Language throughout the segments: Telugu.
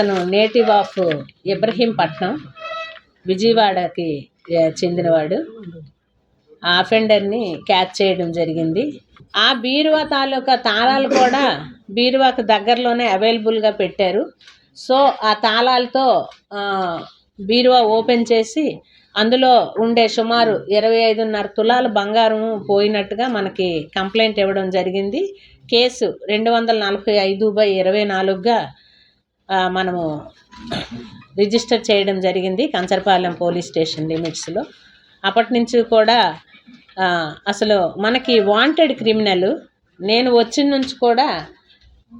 అతను నేటివ్ ఆఫ్ ఇబ్రహీంపట్నం విజయవాడకి చెందినవాడు. ఆ అఫెండర్ని క్యాచ్ చేయడం జరిగింది. ఆ బీరువా తాలూకా తాళాలు కూడా బీరువాకు దగ్గరలోనే అవైలబుల్గా పెట్టారు. సో ఆ తాళాలతో బీరువా ఓపెన్ చేసి అందులో ఉండే సుమారు ఇరవై ఐదున్నర తులాల బంగారం పోయినట్టుగా మనకి కంప్లైంట్ ఇవ్వడం జరిగింది. కేసు రెండు వందల నలభై ఐదు బై ఇరవై నాలుగుగా మనము రిజిస్టర్ చేయడం జరిగింది కంచరపాలెం పోలీస్ స్టేషన్ లిమిట్స్లో అప్పటి నుంచి కూడా అసలు మనకి వాంటెడ్ క్రిమినల్ నేను వచ్చిన నుంచి కూడా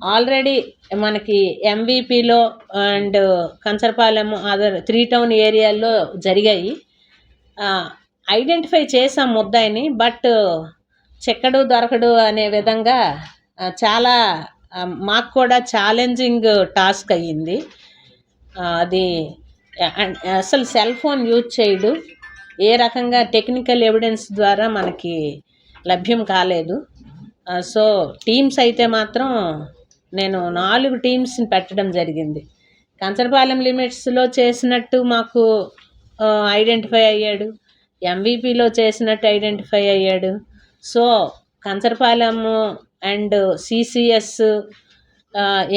ఆల్రెడీ మనకి ఎంవిపిలో and Kancharapalem other three town ఏరియాల్లో జరిగాయి. ఐడెంటిఫై చేసాం ముద్దాయిని బట్ చెక్కడు దొరకడు అనే విధంగా చాలా మాకు కూడా ఛాలెంజింగ్ టాస్క్ అయ్యింది. అది అసలు సెల్ ఫోన్ యూజ్ చేయడు. ఏ రకంగా టెక్నికల్ ఎవిడెన్స్ ద్వారా మనకి లభ్యం కాలేదు. సో టీమ్స్ అయితే మాత్రం నేను నాలుగు టీమ్స్ని పెట్టడం జరిగింది. కంచరపాలెం లిమిట్స్లో చేసినట్టు మాకు ఐడెంటిఫై అయ్యాడు. ఎంవిపిలో చేసినట్టు ఐడెంటిఫై అయ్యాడు. So Kancharapalem and CCS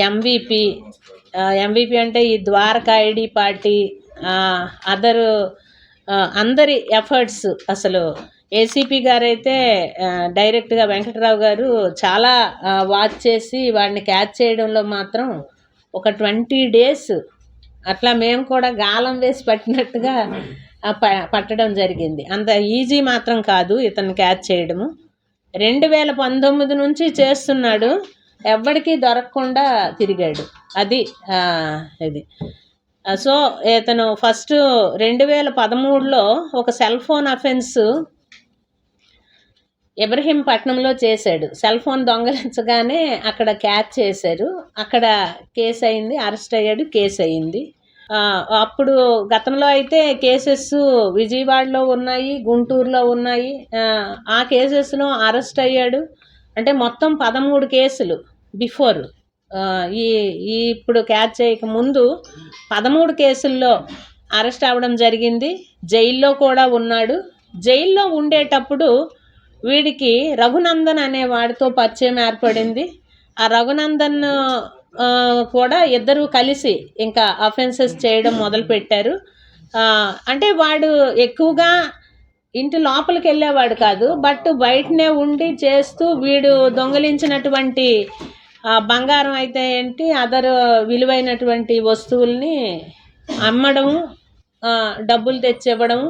MVP MVP అంటే ఈ ద్వారకా ఐడి పార్టీ అదర్ అందరి ఎఫర్ట్స్ అసలు. ఏసీపీ గారైతే డైరెక్ట్గా వెంకటరావు గారు చాలా వాచ్ చేసి వాడిని క్యాచ్ చేయడంలో మాత్రం ఒక ట్వంటీ డేస్ అట్లా మేము కూడా గాలం వేసి పట్టినట్టుగా ప- పట్టడం జరిగింది. అంత ఈజీ మాత్రం కాదు ఇతను క్యాచ్ చేయడము. రెండు వేల పంతొమ్మిది నుంచి చేస్తున్నాడు. ఎవ్వడికి దొరకకుండా తిరిగాడు. అది ఇది. సో ఇతను ఫస్ట్ రెండు వేల పదమూడులో ఒక సెల్ ఫోన్ అఫెన్స్ ఇబ్రహీంపట్నంలో చేశాడు. సెల్ ఫోన్ దొంగలించగానే అక్కడ క్యాచ్ చేశారు. అక్కడ కేసు అయింది అరెస్ట్ అయ్యాడు కేసు అయింది అప్పుడు గతంలో అయితే కేసెస్ విజయవాడలో ఉన్నాయి గుంటూరులో ఉన్నాయి. ఆ, కేసెస్లో అరెస్ట్ అయ్యాడు. అంటే మొత్తం పదమూడు కేసులు బిఫోర్. ఈ ఈ ఇప్పుడు క్యాచ్ చేయక ముందు పదమూడు కేసుల్లో అరెస్ట్ అవ్వడం జరిగింది. జైల్లో కూడా ఉన్నాడు. జైల్లో ఉండేటప్పుడు వీడికి రఘునందన్ అనే వాడితో పరిచయం ఏర్పడింది. ఆ రఘునందన్ కూడా ఇద్దరు కలిసి ఇంకా అఫెన్సెస్ చేయడం మొదలుపెట్టారు అంటే వాడు ఎక్కువగా ఇంటి లోపలికి వెళ్ళేవాడు కాదు బట్ బయటనే ఉండి చేస్తూ వీడు దొంగలించినటువంటి బంగారం అయితే ఏంటి అదర్ విలువైనటువంటి వస్తువుల్ని అమ్మడం డబ్బులు తెచ్చివ్వడం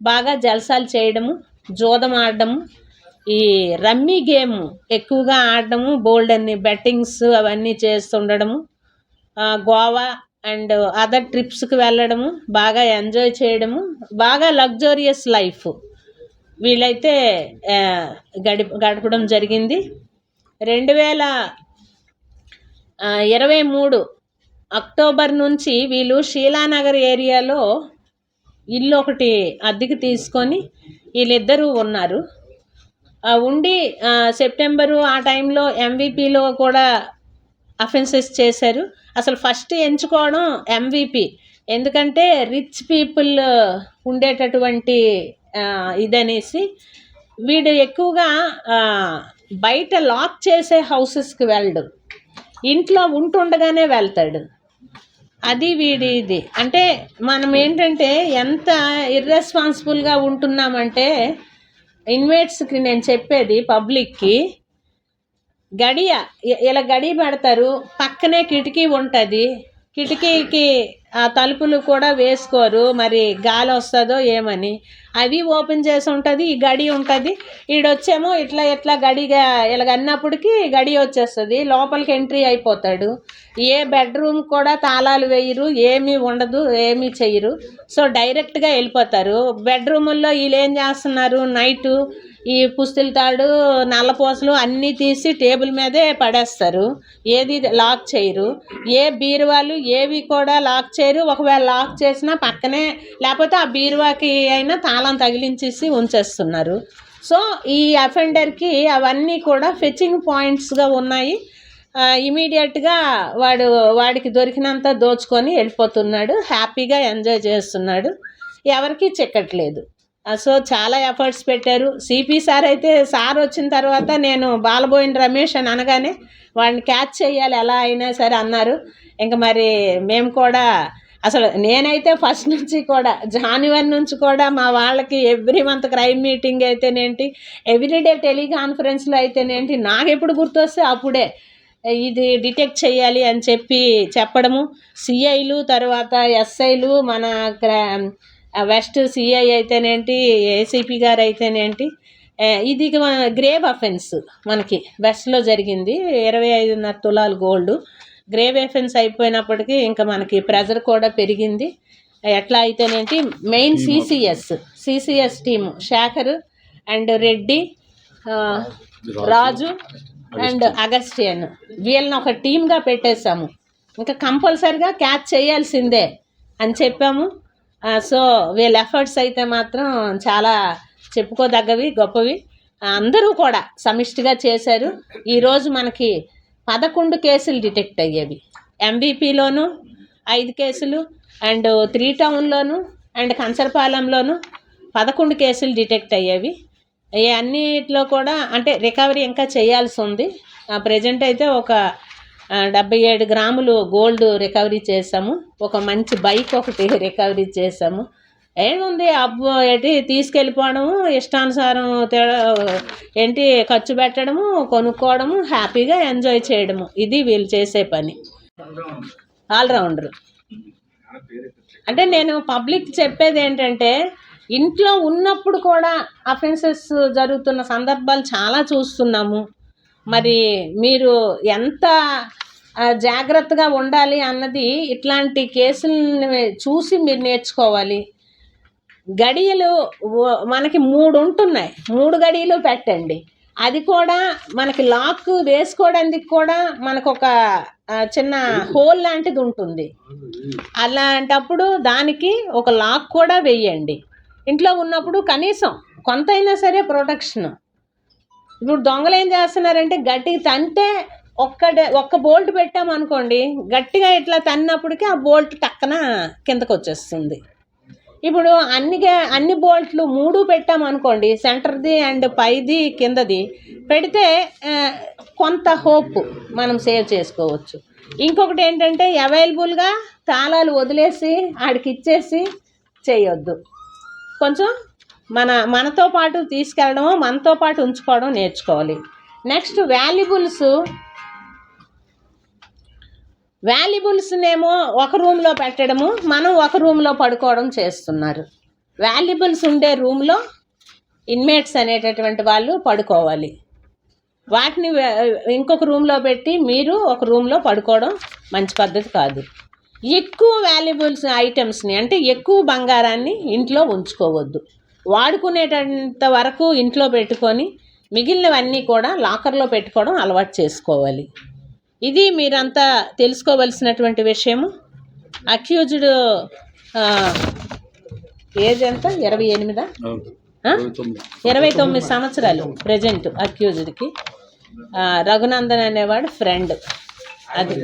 బాగా జల్సాలు చేయడము జోదం ఆడడము ఈ రమ్మీ గేమ్ ఎక్కువగా ఆడడము బోల్డ్ అన్ని బెట్టింగ్స్ అవన్నీ చేస్తుండడము గోవా అండ్ అదర్ ట్రిప్స్కి వెళ్ళడము బాగా ఎంజాయ్ చేయడము బాగా లగ్జోరియస్ లైఫ్. వీళ్ళైతే గడి గడపడం జరిగింది. రెండు వేల ఇరవై మూడు అక్టోబర్ నుంచి వీళ్ళు షీలానగర్ ఏరియాలో ఇల్లు ఒకటి అద్దెకి తీసుకొని వీళ్ళిద్దరూ ఉన్నారు. ఉండి సెప్టెంబరు ఆ టైంలో ఎంవిపిలో కూడా అఫెన్సెస్ చేశారు. అసలు ఫస్ట్ ఎంచుకోవడం ఎంవిపి ఎందుకంటే రిచ్ పీపుల్ ఉండేటటువంటి ఇదనేసి వీడు ఎక్కువగా బయట లాక్ చేసే హౌసెస్కి వెళ్ళడు. ఇంట్లో ఉంటుండగానే వెళ్తాడు. అది వీడి ఇది. అంటే మనం ఏంటంటే ఎంత ఇర్రెస్పాన్సిబుల్గా ఉంటున్నామంటే ఇన్వేట్స్కి నేను చెప్పేది పబ్లిక్కి గడియ ఇలా గడియ పెడతారు పక్కనే కిటికీ ఉంటుంది కిటికీకి ఆ తలుపులు కూడా వేసుకోరు. మరి గాలి వస్తుందో ఏమని. అవి ఓపెన్ చేసి ఉంటుంది ఈ గడి ఉంటుంది. ఈడొచ్చేమో ఇట్లా ఇట్లా గడిగా ఇలాగ అన్నప్పటికీ గడి వచ్చేస్తుంది. లోపలికి ఎంట్రీ అయిపోతాడు. ఏ బెడ్రూమ్ కూడా తాళాలు వేయరు ఏమీ ఉండదు ఏమీ చేయరు సో డైరెక్ట్గా వెళ్ళిపోతారు. బెడ్రూముల్లో వీళ్ళు ఏం చేస్తున్నారు? నైటు ఈ పుస్తుల తాడు నల్లపూసలు అన్నీ తీసి టేబుల్ మీదే పడేస్తారు. ఏది లాక్ చేయరు. ఏ బీరువాలు ఏవి కూడా లాక్ చేయరు. ఒకవేళ లాక్ చేసినా పక్కనే లేకపోతే ఆ బీరువాకి అయినా తాళం తగిలించేసి ఉంచేస్తున్నారు. సో ఈ అఫెండర్కి అవన్నీ కూడా ఫెచింగ్ పాయింట్స్గా ఉన్నాయి. ఇమీడియట్గా వాడు వాడికి దొరికినంత దోచుకొని వెళ్ళిపోతున్నాడు. హ్యాపీగా ఎంజాయ్ చేస్తున్నాడు. ఎవరికీ చిక్కట్లేదు. సో చాలా ఎఫర్ట్స్ పెట్టారు. సిపి సార్ అయితే సార్ వచ్చిన తర్వాత నేను బాలబోయిన రమేష్ అని అనగానే వాడిని క్యాచ్ చేయాలి ఎలా అయినా సరే అన్నారు. ఇంకా మరి మేము కూడా అసలు నేనైతే ఫస్ట్ నుంచి కూడా జాన్యువరి నుంచి కూడా మా వాళ్ళకి ఎవ్రీ మంత్ క్రైమ్ మీటింగ్ అయితేనేంటి ఎవ్రీడే టెలికాన్ఫరెన్స్లో అయితేనేంటి నాకు ఎప్పుడు గుర్తొస్తే అప్పుడే ఇది డిటెక్ట్ చేయాలి అని చెప్పి చెప్పడము. సిఐలు తర్వాత ఎస్ఐలు మన క్రా- వెస్ట్ సిఐ అయితేనేంటి ఏసీపీ గారు అయితేనేంటి ఇది గ్రేవ్ అఫెన్స్ మనకి. వెస్ట్లో జరిగింది ఇరవై ఐదున్నర తులాలు గోల్డ్. గ్రేవ్ అఫెన్స్ అయిపోయినప్పటికీ ఇంకా మనకి ప్రెజర్ కూడా పెరిగింది. ఎట్లా అయితేనేంటి main CCS CCS team Shekhar and Reddy Raju. And Augustine వీళ్ళని ఒక టీమ్గా పెట్టేశాము. ఇంకా కంపల్సరిగా క్యాచ్ చేయాల్సిందే అని చెప్పాము. సో వీళ్ళ ఎఫర్ట్స్ అయితే మాత్రం చాలా చెప్పుకోదగ్గవి గొప్పవి. అందరూ కూడా సమిష్టిగా చేశారు. ఈరోజు మనకి పదకొండు కేసులు డిటెక్ట్ అయ్యేవి. ఎంబీపీలోను ఐదు కేసులు అండ్ త్రీ టౌన్లోను అండ్ కంచరపాలెంలోను పదకొండు కేసులు డిటెక్ట్ అయ్యేవి. అన్నిట్లో కూడా అంటే రికవరీ ఇంకా చేయాల్సి ఉంది. ప్రజెంట్ అయితే ఒక డెబ్బై ఏడు గ్రాములు గోల్డ్ రికవరీ చేసాము ఒక మంచి బైక్ ఒకటి రికవరీ చేసాము ఏముంది అబ్బో ఏంటి తీసుకెళ్ళిపోవడము ఇష్టానుసారం తేడా- ఏంటి ఖర్చు పెట్టడము కొనుక్కోవడము హ్యాపీగా ఎంజాయ్ చేయడము. ఇది వీళ్ళు చేసే పని. ఆల్రౌండర్. అంటే నేను పబ్లిక్ చెప్పేది ఏంటంటే ఇంట్లో ఉన్నప్పుడు కూడా అఫెన్సెస్ జరుగుతున్న సందర్భాలు చాలా చూస్తున్నాము. మరి మీరు ఎంత జాగ్రత్తగా ఉండాలి అన్నది ఇట్లాంటి కేసులను చూసి మీరు నేర్చుకోవాలి. గడియలు మనకి మూడు ఉంటున్నాయి. మూడు గడియలు పెట్టండి. అది కూడా మనకి లాక్ వేసుకోవడానికి కూడా మనకు ఒక చిన్న హోల్ లాంటిది ఉంటుంది. అలాంటప్పుడు దానికి ఒక లాక్ కూడా వేయండి. ఇంట్లో ఉన్నప్పుడు కనీసం కొంతైనా సరే ప్రొటెక్షన్. ఇప్పుడు దొంగలు ఏం చేస్తున్నారంటే గట్టిగా తంటే ఒక్క డ- ఒక్క బోల్ట్ పెట్టామనుకోండి గట్టిగా ఇట్లా తన్నప్పటికీ ఆ బోల్ట్ టక్కన కిందకు వచ్చేస్తుంది ఇప్పుడు అన్ని అన్ని బోల్ట్లు మూడు పెట్టామనుకోండి సెంటర్ది అండ్ పైది కిందది పెడితే కొంత హోప్ మనం సేవ్ చేసుకోవచ్చు. ఇంకొకటి ఏంటంటే అవైలబుల్గా తాళాలు వదిలేసి ఆడికి ఇచ్చేసి చేయొద్దు. కొంచెం మన మనతో పాటు తీసుకెళ్ళడము మనతో పాటు ఉంచుకోవడం నేర్చుకోవాలి. నెక్స్ట్ వాల్యుబుల్స్ వాల్యుబుల్స్నేమో ఒక రూమ్లో పెట్టడము మనం ఒక రూమ్లో పడుకోవడం చేస్తున్నారు. వాల్యుబుల్స్ ఉండే రూమ్లో ఇన్మేట్స్ అనేటటువంటి వాళ్ళు పడుకోవాలి. వాటిని ఇంకొక రూమ్లో పెట్టి మీరు ఒక రూమ్లో పడుకోవడం మంచి పద్ధతి కాదు. ఎక్కువ వాల్యుబుల్స్ ఐటమ్స్ని అంటే ఎక్కువ బంగారాన్ని ఇంట్లో ఉంచుకోవద్దు. వాడుకునేటంత వరకు ఇంట్లో పెట్టుకొని మిగిలినవన్నీ కూడా లాకర్లో పెట్టుకోవడం అలవాటు చేసుకోవాలి. ఇది మీరంతా తెలుసుకోవలసినటువంటి విషయము. అక్యూజ్డ్ ఏజ్ ఎంత? ఇరవై ఎనిమిదా? ఇరవై తొమ్మిది. సంవత్సరాలు ప్రజెంట్ అక్యూజ్డ్కి. రఘునందన్ అనేవాడు ఫ్రెండ్ అది.